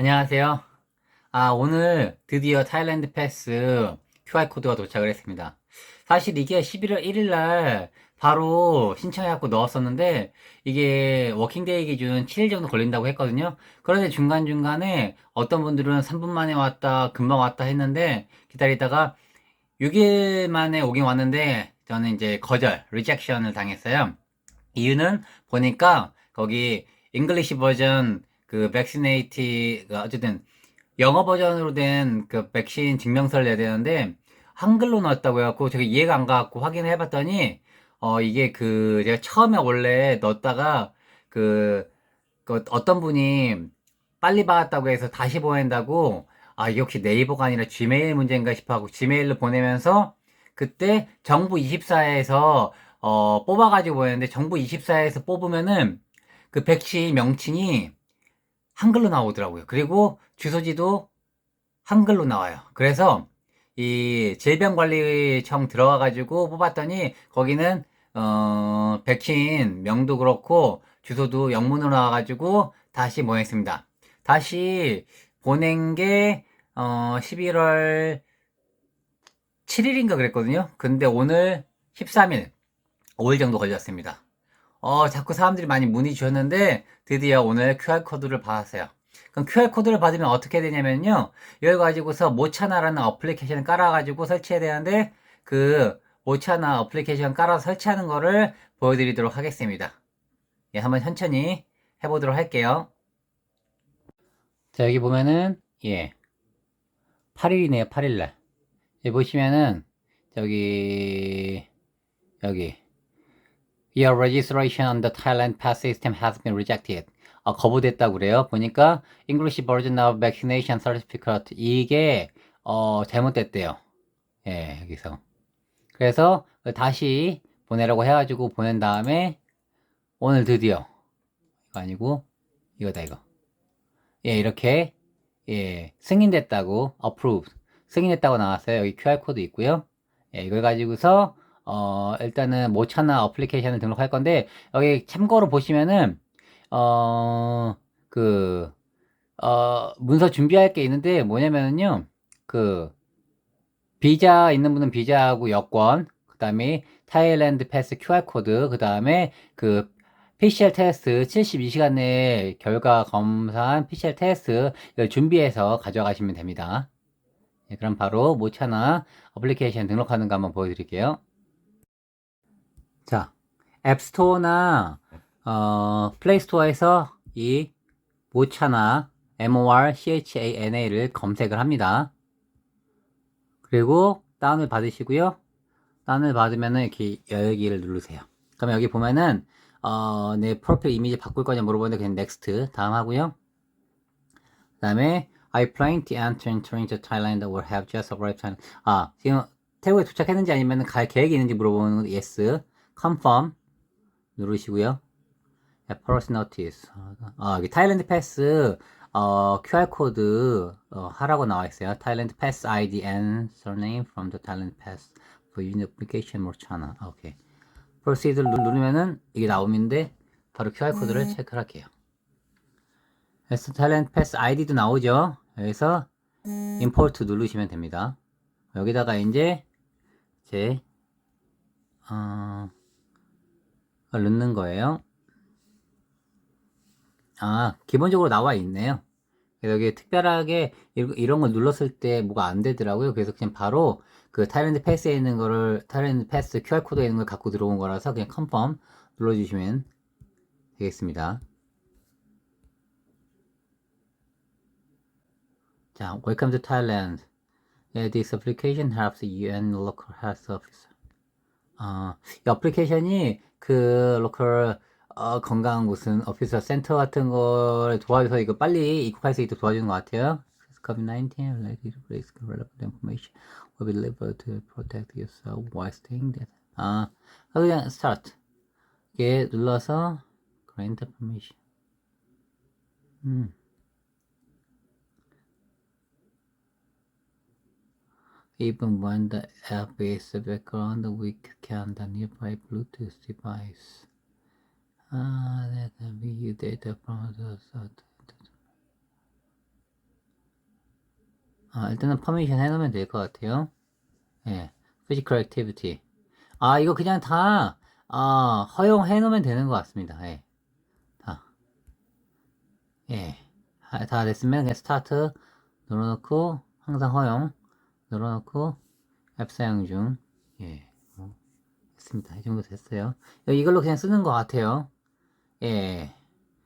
안녕하세요. 아, 오늘 드디어 타일랜드 패스 QR코드가 도착을 했습니다. 사실 이게 11월 1일 날 바로 신청해갖고 넣었었는데 이게 워킹데이 기준 7일 정도 걸린다고 했거든요. 그런데 중간중간에 어떤 분들은 3분 만에 왔다, 금방 왔다 했는데 기다리다가 6일 만에 오긴 왔는데 저는 이제 거절, 리젝션을 당했어요. 이유는 보니까 거기 잉글리시 버전 그 백시네이티 그 어쨌든 영어 버전으로 된 그 백신 증명서를 내야 되는데 한글로 넣었다고 해갖고 제가 이해가 안 가갖고 확인을 해봤더니 어 이게 그 제가 처음에 원래 넣었다가 그, 그 어떤 분이 빨리 받았다고 해서 다시 보낸다고 아 이게 혹시 네이버가 아니라 지메일 문제인가 싶어 하고 지메일로 보내면서 그때 정부 24에서 어 뽑아가지고 보냈는데 정부 24에서 뽑으면은 그 백신 명칭이 한글로 나오더라고요. 그리고 주소지도 한글로 나와요. 그래서 이 질병관리청 들어가 가지고 뽑았더니 거기는 어 백신 명도 그렇고 주소도 영문으로 나와 가지고 다시 보냈습니다. 다시 보낸 게 어 11월 7일인가 그랬거든요. 근데 오늘 13일 5일 정도 걸렸습니다. 어, 자꾸 사람들이 많이 문의 주셨는데 드디어 오늘 QR코드를 받았어요. 그럼 QR코드를 받으면 어떻게 되냐면요. 이걸 가지고서 모차나라는 어플리케이션을 깔아가지고 설치해야 되는데 그 모차나 어플리케이션 깔아서 설치하는 거를 보여드리도록 하겠습니다. 예, 한번 천천히 해보도록 할게요. 자, 여기 보면은, 예. 8일이네요, 8일날. 여기 보시면은, 저기, 여기. Your registration on the Thailand Pass system has been rejected. 아, 거부됐다고 그래요. 보니까 English version of vaccination certificate 이게 어, 잘못됐대요. 예, 여기서. 그래서 다시 보내라고 해가지고 보낸 다음에 오늘 드디어 이거 아니고 이거다 이거. 예, 이렇게 예, 승인됐다고 approved 승인됐다고 나왔어요. 여기 QR 코드 있고요. 예, 이걸 가지고서 어, 일단은 모차나 어플리케이션을 등록할 건데, 여기 참고로 보시면은, 어, 그, 어, 문서 준비할 게 있는데, 뭐냐면은요, 그, 비자 있는 분은 비자하고 여권, 그 다음에 타일랜드 패스 QR코드, 그 다음에 그, PCR 테스트 72시간 내에 결과 검사한 PCR 테스트 이걸 준비해서 가져가시면 됩니다. 예, 그럼 바로 모차나 어플리케이션 등록하는 거 한번 보여드릴게요. 자, 앱스토어나 어, 플레이스토어에서 이 모차나 M-O-R-C-H-A-N-A를 검색을 합니다. 그리고 다운을 받으시고요. 다운을 받으면은 이렇게 열기를 누르세요. 그러면 여기 보면은 어, 내 프로필 이미지 바꿀 거냐 물어보는데 그냥 넥스트 다음 하고요. 그 다음에 I plan to enter into Thailand or have just arrived Thailand. 아, 지금 태국에 도착했는지 아니면 갈 계획이 있는지 물어보는 거 yes. Confirm 누르시고요. Approach notice. 아, 여기 타일랜드 패스 어, QR 코드 어, 하라고 나와 있어요. 타일랜드 패스 ID and surname from the Thailand pass for union application more channel. 아, 오케이. Proceed 누- 누르면은 이게 나오는데 바로 QR 코드를 체크를 할게요. 그래서 타일랜드 패스 ID도 나오죠. 여기서 import 누르시면 됩니다. 여기다가 이제 제 어, 걸 넣는 거예요. 아, 기본적으로 나와 있네요. 여기 특별하게 이- 이런 걸 눌렀을 때 뭐가 안 되더라고요. 그래서 그냥 바로 그 타일랜드 패스에 있는 거를 타일랜드 패스 QR 코드에 있는 걸 갖고 들어온 거라서 그냥 컨펌 눌러주시면 되겠습니다. 자, Welcome to Thailand. Yeah, this application helps UN local health officer. 아, 이 어플리케이션이 그 로컬 어, 건강 무슨 오피서 센터 같은 걸 도와줘서 이거 빨리 입국할 수 있도록 도와주는 것 같아요. COVID-19 related risk relevant information will be delivered to protect yourself while staying there. 아, 그냥 start. 이게 눌러서 grant permission. 음. Even when the app is background, we can the nearby Bluetooth device. Ah, that can be data from the. 아, 일단은 퍼미션 해놓으면 될 것 같아요. 예, physical activity. 아, 이거 그냥 다, 아, 허용해 놓으면 되는 것 같습니다. 예. 다. 예. 아, 다 됐으면 그냥 스타트 눌러놓고, 항상 허용 눌러놓고, 앱 사용 중. 예. 뭐, 됐습니다. 이 정도 됐어요. 이걸로 그냥 쓰는 것 같아요. 예.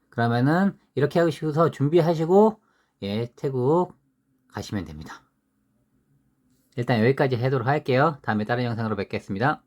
그러면은, 이렇게 하시고서 준비하시고, 예, 태국 가시면 됩니다. 일단 여기까지 하도록 할게요. 다음에 다른 영상으로 뵙겠습니다.